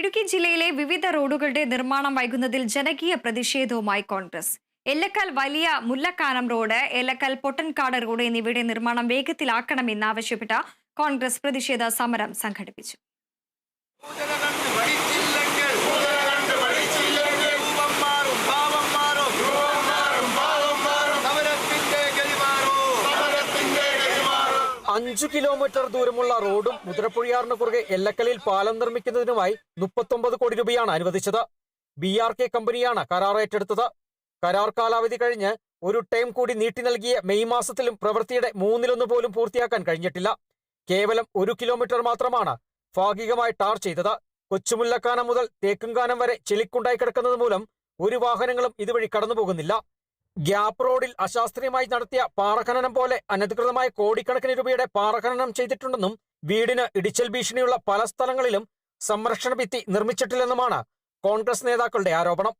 ഇടുക്കി ജില്ലയിലെ വിവിധ റോഡുകളുടെ നിർമ്മാണം വൈകുന്നതിൽ ജനകീയ പ്രതിഷേധവുമായി കോൺഗ്രസ്. എല്ലക്കൽ വലിയ മുല്ലക്കാനം റോഡ് എല്ലക്കൽ പൊട്ടൻകാട് റോഡ് എന്നിവയുടെ നിർമ്മാണം വേഗത്തിലാക്കണമെന്നാവശ്യപ്പെട്ട് കോൺഗ്രസ് പ്രതിഷേധ സമരം സംഘടിപ്പിച്ചു. അഞ്ചു കിലോമീറ്റർ ദൂരമുള്ള റോഡും മുതിരപ്പുഴയാറിന് കുറുകെ എല്ലക്കലിൽ പാലം നിർമ്മിക്കുന്നതിനുമായി മുപ്പത്തൊമ്പത് കോടി രൂപയാണ് അനുവദിച്ചത്. ബി ആർ കെ കമ്പനിയാണ് കരാർ ഏറ്റെടുത്തത്. കരാർ കാലാവധി കഴിഞ്ഞ് ഒരു ടൈം കൂടി നീട്ടി നൽകിയ മെയ് മാസത്തിലും പ്രവൃത്തിയുടെ മൂന്നിലൊന്ന് പോലും പൂർത്തിയാക്കാൻ കഴിഞ്ഞിട്ടില്ല. കേവലം ഒരു കിലോമീറ്റർ മാത്രമാണ് ഭാഗികമായി ടാർ ചെയ്തത്. കൊച്ചുമുല്ലക്കാനം മുതൽ തേക്കുംകാനം വരെ ചെളിക്കുണ്ടായി കിടക്കുന്നത് മൂലം ഒരു വാഹനങ്ങളും ഇതുവഴി കടന്നുപോകുന്നില്ല. ഗ്യാപ്പ് റോഡിൽ അശാസ്ത്രീയമായി നടത്തിയ പാറഖനനം പോലെ അനധികൃതമായ കോടിക്കണക്കിന് രൂപയുടെ പാറഖനനം ചെയ്തിട്ടുണ്ടെന്നും വീടിന് ഇടിച്ചൽ ഭീഷണിയുള്ള പല സ്ഥലങ്ങളിലും സംരക്ഷണ ഭിത്തി നിർമ്മിച്ചിട്ടില്ലെന്നുമാണ് കോൺഗ്രസ് നേതാക്കളുടെ ആരോപണം.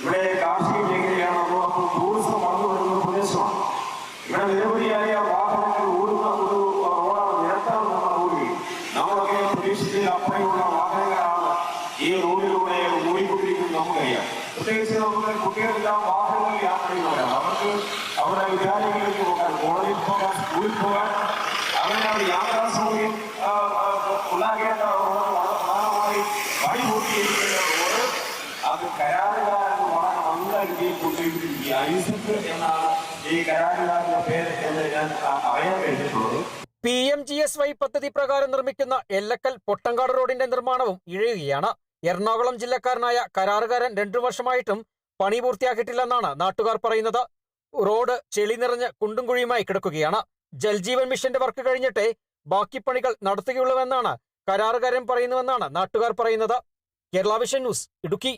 ഇവിടെ അപ്പോൾ ഒരു റോഡിൽ ഈ ഓടിക്കൊണ്ടിരിക്കുന്നത് നമുക്കറിയാം പ്രത്യേകിച്ച് നമ്മുടെ കുട്ടികളെല്ലാം വാഹനങ്ങളിൽ യാത്ര ചെയ്യുന്നവരാണ്. അവർക്ക് അവരുടെ വിദ്യാലയങ്ങളിലേക്ക് പോകാൻ കോളേജിൽ പോകാൻ സ്കൂളിൽ പോകാൻ അങ്ങനെയാണ് യാത്രാ സൗകര്യം ആ, ആ, ഉണ്ടാകേണ്ട പ്രധാനമായി പണി പൂർത്തീകരിക്കേണ്ട റോഡ് അത് കരാറുകാരൻ വളരെ രീതിയിൽ കൊണ്ടുപോയിരിക്കുക ഐസക്ക് എന്നാണ് ഈ കരാറുകാരന്റെ പേര് എന്ന് ഞാൻ അറിയാൻ കഴിഞ്ഞിട്ടുള്ളത്. P M G S Y പദ്ധതി പ്രകാരം നിർമ്മിക്കുന്ന എല്ലക്കൽ പൊട്ടങ്കാട് റോഡിന്റെ നിർമ്മാണവും ഇഴയുകയാണ്. എറണാകുളം ജില്ലക്കാരനായ കരാറുകാരൻ രണ്ടു വർഷമായിട്ടും പണി പൂർത്തിയാക്കിയിട്ടില്ലെന്നാണ് നാട്ടുകാർ പറയുന്നത്. റോഡ് ചെളി നിറഞ്ഞ് കുണ്ടും കുഴിയുമായി കിടക്കുകയാണ്. ജൽജീവൻ മിഷന്റെ വർക്ക് കഴിഞ്ഞിട്ടേ ബാക്കി പണികൾ നടത്തുകയുള്ളൂവെന്നാണ് കരാറുകാരൻ പറയുന്നുവെന്നാണ് നാട്ടുകാർ പറയുന്നത്. Kerala vision news Idukki.